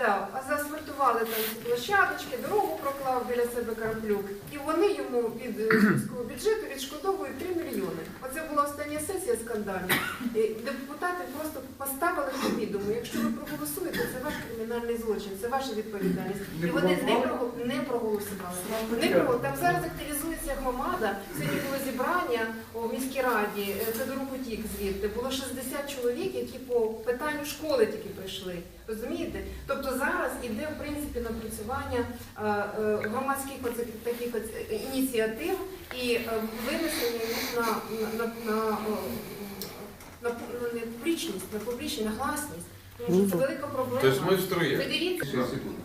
да, заасфальтували там ці площадочки, дорогу проклав біля себе караблюк. І вони йому від сільського бюджету відшкодовують 3 мільйони. Оце була остання сесія скандальна. Депутати просто поставили до відомо. Якщо ви проголосуєте, кримінальний злочин, це ваша відповідальність. І вони не, прогол- не проголосували. Не. Там зараз активізується громада. Сьогодні було зібрання у міській раді, е, Федорук звідти. Було 60 чоловік, які по питанню школи тільки прийшли. Розумієте? Тобто зараз іде в принципі напрацювання е, е, громадських таких е, ініціатив і винесення їх на, на, на, на, на, на публічність, на публічність, на гласність. Тому що велика проблема. Тобто ми в. Ви дивіться, секунд.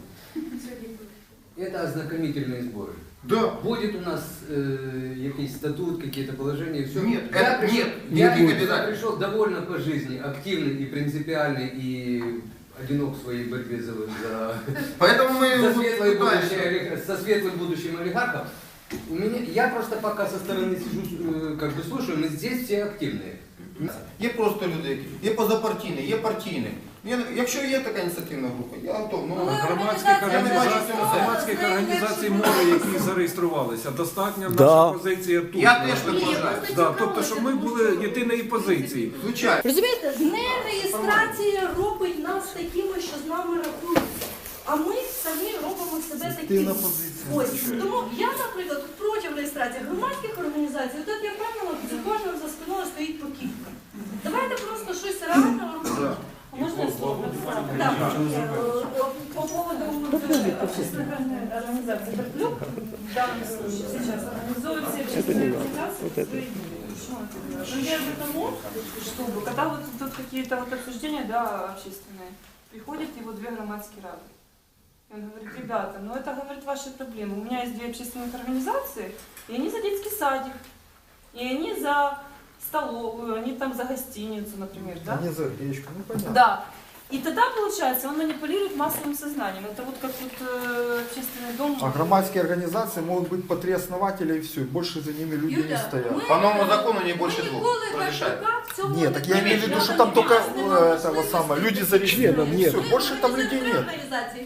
Это ознакомительные сборы. Да. Будет у нас э, якийсь статут, какие-то положения, все. Нет, я это- пришел, нет, я, никаких я пришел довольно по жизни, активный и принципиальный, и одинок в своей борьбе за, за, Поэтому мы за светлое будущее, со светлым будущим олигархов. У меня, я просто пока со стороны сижу, э, как бы слушаю, мы здесь все активные. Є просто люди, які є позапартійні, є партійні. Якщо є така ініціативна група, я готов. Ну, Громадських Я не бачу організацій, цього громадських організацій море, які зареєструвалися. Достатня Да. наша позиція тут. Я теж так вважаю. Да, тобто, щоб ми були єдиної позиції. Звичайно. Розумієте, нереєстрація робить нас такими, що з нами рахуються. А ми самі робимо себе такими. Ось тому я, наприклад, проти реєстрації громадських організацій. От е, по поводу э, общественных организаций. Люк в данном случае сейчас организует все общественные организации свои Ну, я к тому, чтобы когда вот тут какие-то вот обсуждения, да, общественные, приходят его две громадские рады. И он говорит, ребята, ну это, говорит, ваши проблемы. У меня есть две общественных организации, и они за детский садик, и они за столовую, они там за гостиницу, например, да? Не за гречку, ну понятно. Да. И тогда, получается, он манипулирует массовым сознанием. Это вот как вот э, общественный дом. А громадские организации могут быть по три основателя и все, больше за ними люди не Юля, стоят. ми- По новому закону не більше ми двох. ніколи Розрішаємо. так в цьому Нет, так я не имею в виду, бачили. что там только У нас э, немає этого можливості. самого, люди зарегистрированы, Ми все, больше там людей організуємо нет. організації.